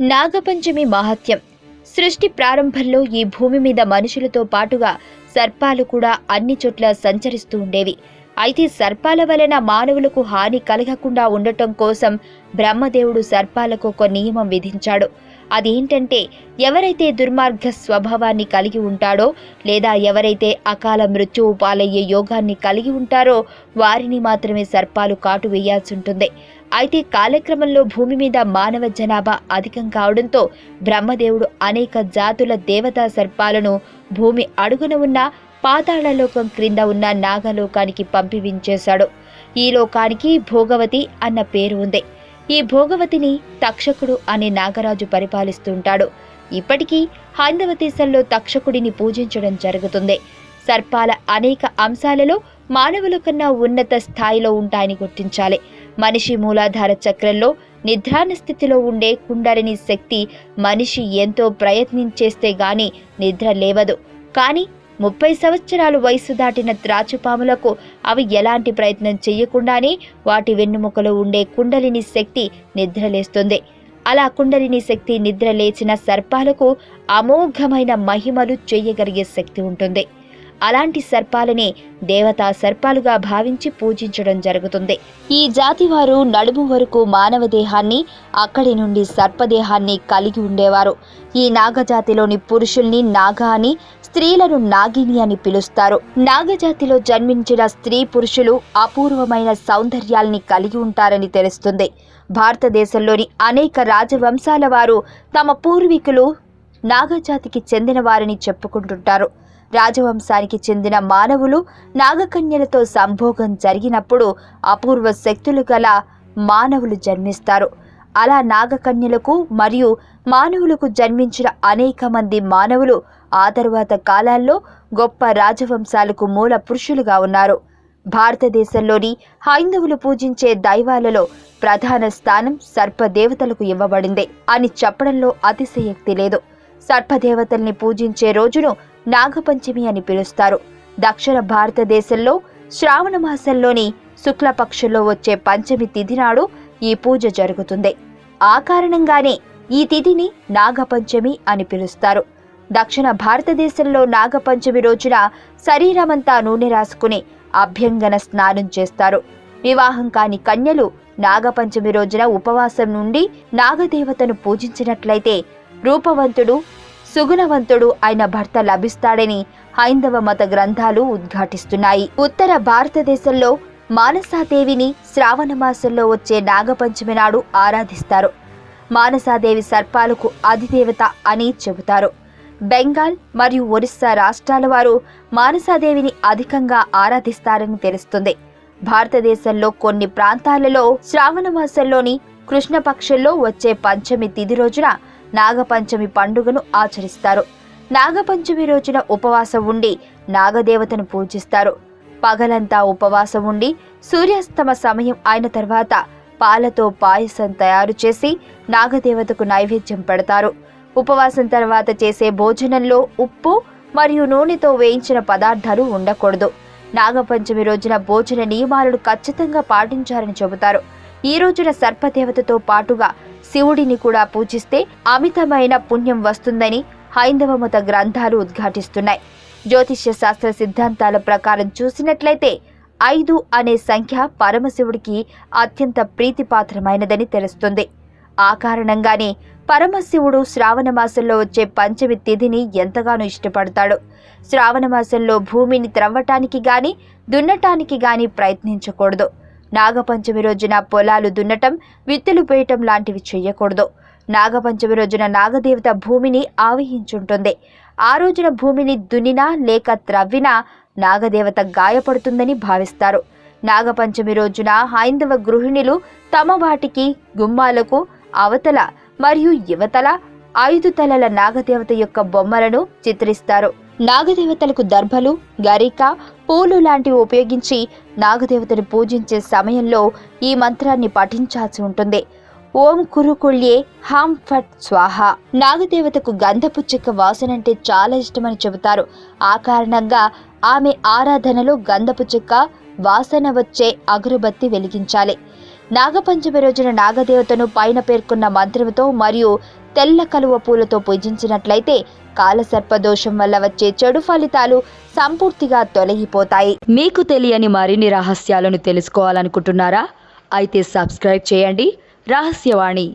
నాగపంచమి మహత్యం. సృష్టి ప్రారంభంలో ఈ భూమి మీద మనుషులతో పాటుగా సర్పాలు కూడా అన్ని చోట్ల సంచరిస్తూ ఉండేవి. అయితే సర్పాల వలన మానవులకు హాని కలగకుండా ఉండటం కోసం బ్రహ్మదేవుడు సర్పాలకు ఒక నియమం విధించాడు. అదేంటంటే ఎవరైతే దుర్మార్గ స్వభావాన్ని కలిగి ఉంటాడో లేదా ఎవరైతే అకాల మృత్యువు పాలయ్యే యోగాన్ని కలిగి ఉంటారో వారిని మాత్రమే సర్పాలు కాటు వేయాల్సి ఉంటుంది. అయితే కాలక్రమంలో భూమి మీద మానవ జనాభా అధికం కావడంతో బ్రహ్మదేవుడు అనేక జాతుల దేవతా సర్పాలను భూమి అడుగున ఉన్న పాతాళలోకం క్రింద ఉన్న నాగలోకానికి పంపివించేశాడు ఈ లోకానికి భోగవతి అన్న పేరు ఉంది. ఈ భోగవతిని తక్షకుడు అనే నాగరాజు పరిపాలిస్తుంటాడు. ఇప్పటికీ హైందవ దేశంలో తక్షకుడిని పూజించడం జరుగుతుంది. సర్పాల అనేక అంశాలలో మానవుల కన్నా ఉన్నత స్థాయిలో ఉంటాయని గుర్తించాలి. మనిషి మూలాధార చక్రంలో నిద్రాణ స్థితిలో ఉండే కుండలిని శక్తి మనిషి ఎంతో ప్రయత్నించేస్తే గాని నిద్ర లేవదు. కానీ ముప్పై సంవత్సరాలు వయసు దాటిన త్రాచుపాములకు అవి ఎలాంటి ప్రయత్నం చేయకుండానే వాటి వెన్నుముకలో ఉండే కుండలిని శక్తి నిద్రలేస్తుంది అలా కుండలిని శక్తి నిద్ర లేచిన సర్పాలకు అమోఘమైన మహిమలు చేయగలిగే శక్తి ఉంటుంది. అలాంటి సర్పాలనే దేవతా సర్పాలుగా భావించి పూజించడం జరుగుతుంది. ఈ జాతి వారు నడుము వరకు మానవ దేహాన్ని అక్కడి నుండి సర్పదేహాన్ని కలిగి ఉండేవారు. ఈ నాగజాతిలోని పురుషుల్ని నాగ అని స్త్రీలను నాగిని అని పిలుస్తారు. నాగజాతిలో జన్మించిన స్త్రీ పురుషులు అపూర్వమైన సౌందర్యాల్ని కలిగి ఉంటారని తెలుస్తుంది. భారతదేశంలోని అనేక రాజవంశాల వారు తమ పూర్వీకులు నాగజాతికి చెందిన వారని చెప్పుకుంటుంటారు. రాజవంశానికి చెందిన మానవులు నాగకన్యలతో సంభోగం జరిగినప్పుడు అపూర్వ శక్తులు గల మానవులు జన్మిస్తారు. అలా నాగకన్యలకు మరియు మానవులకు జన్మించిన అనేక మంది మానవులు ఆ తరువాత కాలాల్లో గొప్ప రాజవంశాలకు మూల పురుషులుగా ఉన్నారు. భారతదేశంలోని హైందవులు పూజించే దైవాలలో ప్రధాన స్థానం సర్పదేవతలకు ఇవ్వబడింది అని చెప్పడంలో అతిశయక్తి లేదు. సర్పదేవతల్ని పూజించే రోజును నాగపంచమి అని పిలుస్తారు. దక్షిణ భారతదేశంలో శ్రావణ మాసంలోని శుక్లపక్షంలో వచ్చే పంచమి తిథి నాడు ఈ పూజ జరుగుతుంది. ఆ కారణంగానే ఈ తిథిని నాగపంచమి అని పిలుస్తారు. దక్షిణ భారతదేశంలో నాగపంచమి రోజున శరీరమంతా నూనె రాసుకుని అభ్యంగన స్నానం చేస్తారు. వివాహం కాని కన్యలు నాగపంచమి రోజున ఉపవాసం నుండి నాగదేవతను పూజించినట్లయితే రూపవంతుడు సుగుణవంతుడు అయిన భర్త లభిస్తాడని హైందవ మత గ్రంథాలు ఉద్ఘాటిస్తున్నాయి. ఉత్తర భారతదేశంలో మానసాదేవిని శ్రావణ మాసంలో వచ్చే నాగపంచమి నాడు ఆరాధిస్తారు. మానసాదేవి సర్పాలకు అధిదేవత అని చెబుతారు. బెంగాల్ మరియు ఒరిస్సా రాష్ట్రాల వారు మానసాదేవిని అధికంగా ఆరాధిస్తారని తెలుస్తుంది. భారతదేశంలో కొన్ని ప్రాంతాలలో శ్రావణ మాసంలోని కృష్ణపక్షంలో వచ్చే పంచమి తిథి రోజున నాగపంచమి పండుగను ఆచరిస్తారు. నాగపంచమి రోజున ఉపవాసం ఉండి నాగదేవతను పూజిస్తారు. పగలంతా ఉపవాసం ఉండి సూర్యాస్తమ సమయం అయిన తర్వాత పాలతో పాయసం తయారు చేసి నాగదేవతకు నైవేద్యం పెడతారు. ఉపవాసం తర్వాత చేసే భోజనంలో ఉప్పు మరియు నూనెతో వేయించిన పదార్థాలు ఉండకూడదు. నాగపంచమి రోజున భోజన నియమాలను ఖచ్చితంగా పాటించాలని చెబుతారు. ఈ రోజున సర్పదేవతతో పాటుగా శివుడిని కూడా పూజిస్తే అమితమైన పుణ్యం వస్తుందని హైందవ మత గ్రంథాలు ఉద్ఘాటిస్తున్నాయి. జ్యోతిష్య శాస్త్ర సిద్ధాంతాల ప్రకారం చూసినట్లయితే ఐదు అనే సంఖ్య పరమశివుడికి అత్యంత ప్రీతిపాత్రమైనదని తెలుస్తుంది. ఆ కారణంగానే పరమశివుడు శ్రావణ మాసంలో వచ్చే పంచమి తిథిని ఎంతగానో ఇష్టపడతాడు. శ్రావణ మాసంలో భూమిని త్రవ్వటానికి గాని దున్నటానికి గాని ప్రయత్నించకూడదు. నాగపంచమి రోజున పొలాలు దున్నటం విత్తులు పేయటం లాంటివి చేయకూడదు. నాగపంచమి రోజున నాగదేవత భూమిని ఆవహించుంటుంది. ఆ రోజున భూమిని దున్నినా లేక త్రవ్వినా నాగదేవత గాయపడుతుందని భావిస్తారు. నాగపంచమి రోజున హైందవ గృహిణులు తమ వాటికి గుమ్మాలకు అవతల మరియు యువతల ఐదు తలల నాగదేవత యొక్క బొమ్మలను చిత్రిస్తారు. నాగదేవతలకు దర్భలు గరిక పూలు లాంటివి ఉపయోగించి నాగదేవతను పూజించే సమయంలో ఈ మంత్రాన్ని పఠించాల్సి ఉంటుంది. ఓం కురుకుళ్యే హాం ఫట్ స్వాహ. నాగదేవతకు గంధపు చెక్క వాసన అంటే చాలా ఇష్టమని చెబుతారు. ఆ కారణంగా ఆమె ఆరాధనలో గంధపు చెక్క వాసన వచ్చే అగరుబత్తి వెలిగించాలి. నాగపంచమి రోజున నాగదేవతను పైన పేర్కొన్న మంత్రముతో మరియు తెల్ల కలువ పూలతో పూజించినట్లయితే కాలసర్పదోషం వల్ల వచ్చే చెడు ఫలితాలు సంపూర్తిగా తొలగిపోతాయి. మీకు తెలియని మరిన్ని రహస్యాలను తెలుసుకోవాలనుకుంటున్నారా? అయితే సబ్స్క్రైబ్ చేయండి. రహస్యవాణి.